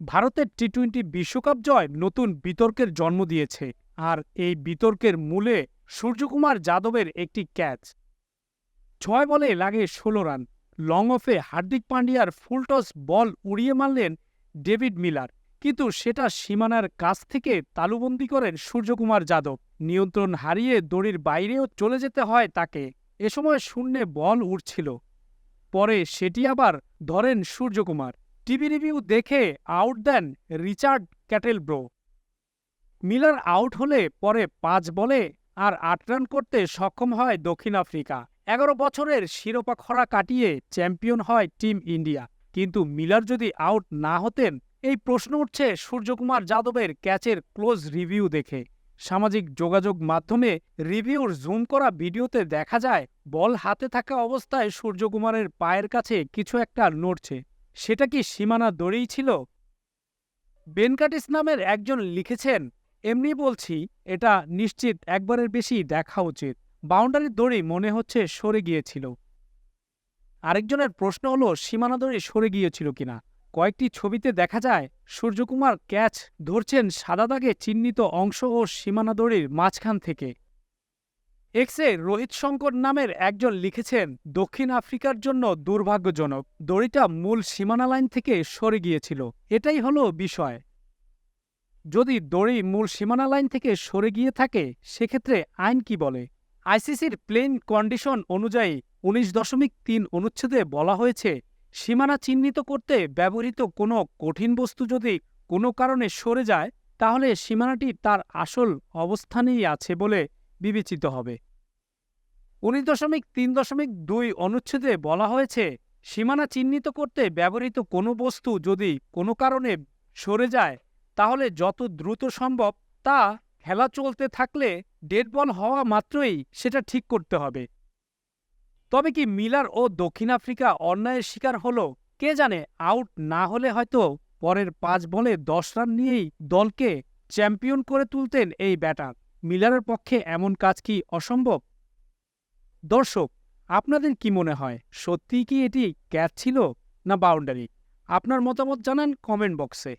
ভারতের T twenty বিশ্বকাপ জয় নতুন বিতর্কের জন্ম দিয়েছে আর এই বিতর্কের মূলে সূর্যকুমার যাদবের একটি ক্যাচ। ছয় বলে লাগে ষোলো রান। লং অফে হার্দিক পান্ডিয়ার ফুলটস বল উড়িয়ে মারলেন ডেভিড মিলার। কিন্তু সেটা সীমানার কাছ থেকে তালুবন্দি করেন সূর্যকুমার যাদব। নিয়ন্ত্রণ হারিয়ে দড়ির বাইরেও চলে যেতে হয় তাকে। এ সময় শূন্যে বল উঠছিল পরে সেটি আবার ধরেন সূর্যকুমার। টিভি রিভিউ দেখে আউট দেন Richard Kettleborough Miller out হলে পরে পাঁচ বলে আর আট রান করতে সক্ষম হয় দক্ষিণ আফ্রিকা। এগারো বছরের শিরোপা খরা কাটিয়ে চ্যাম্পিয়ন হয় টিম ইন্ডিয়া। কিন্তু মিলার যদি আউট না হতেন, এই প্রশ্ন উঠছে সূর্যকুমার যাদবের ক্যাচের ক্লোজ রিভিউ দেখে। সামাজিক যোগাযোগ মাধ্যমে রিভিউর জুম করা ভিডিওতে দেখা যায়, বল হাতে থাকা অবস্থায় সূর্যকুমারের পায়ের কাছে কিছু একটা নড়ছে। সেটা কি সীমানা দড়েই ছিল? বেনকাটিস নামের একজন লিখেছেন, এমনি বলছি, এটা নিশ্চিত একবারের বেশি দেখা উচিত। বাউন্ডারির দড়ি মনে হচ্ছে সরে গিয়েছিল। আরেকজনের প্রশ্ন হলো, সীমানা দড়ি সরে গিয়েছিল কিনা? কয়েকটি ছবিতে দেখা যায়, সূর্যকুমার ক্যাচ ধরছেন সাদা দাগে চিহ্নিত অংশ ও সীমানা দড়ির মাঝখান থেকে। এক্সে রোহিত শঙ্কর নামের একজন লিখেছেন, দক্ষিণ আফ্রিকার জন্য দুর্ভাগ্যজনক। দড়িটা মূল সীমানা লাইন থেকে সরে গিয়েছিল। এটাই হলো বিষয়। যদি দড়ি মূল সীমানা লাইন থেকে সরে গিয়ে থাকে, সেক্ষেত্রে আইন কি বলে? আইসিসির প্লেন কন্ডিশন অনুযায়ী উনিশ দশমিক তিন অনুচ্ছেদে বলা হয়েছে, সীমানা চিহ্নিত করতে ব্যবহৃত কোনো কঠিন বস্তু যদি কোনো কারণে সরে যায়, তাহলে সীমানাটি তার আসল অবস্থানেই আছে বলে বিবেচিত হবে। উনিশ দশমিক তিন দশমিক দুই অনুচ্ছেদে বলা হয়েছে, সীমানা চিহ্নিত করতে ব্যবহৃত কোনো বস্তু যদি কোনো কারণে সরে যায়, তাহলে যত দ্রুত সম্ভব তা খেলা চলতে থাকলে ডেড বল হওয়া মাত্রই সেটা ঠিক করতে হবে। তবে কি মিলার ও দক্ষিণ আফ্রিকা অন্যায়ের শিকার হলো, কে জানে আউট না হলে হয়তো পরের পাঁচ বলে দশ রান নিয়েই দলকে চ্যাম্পিয়ন করে তুলতেন এই ব্যাটার। মিলারের পক্ষে এমন কাজ কি অসম্ভব? দর্শক, আপনাদের কি মনে হয়, সত্যিই কি এটি ক্যাচ ছিল না বাউন্ডারি? আপনার মতামত জানান কমেন্ট বক্সে।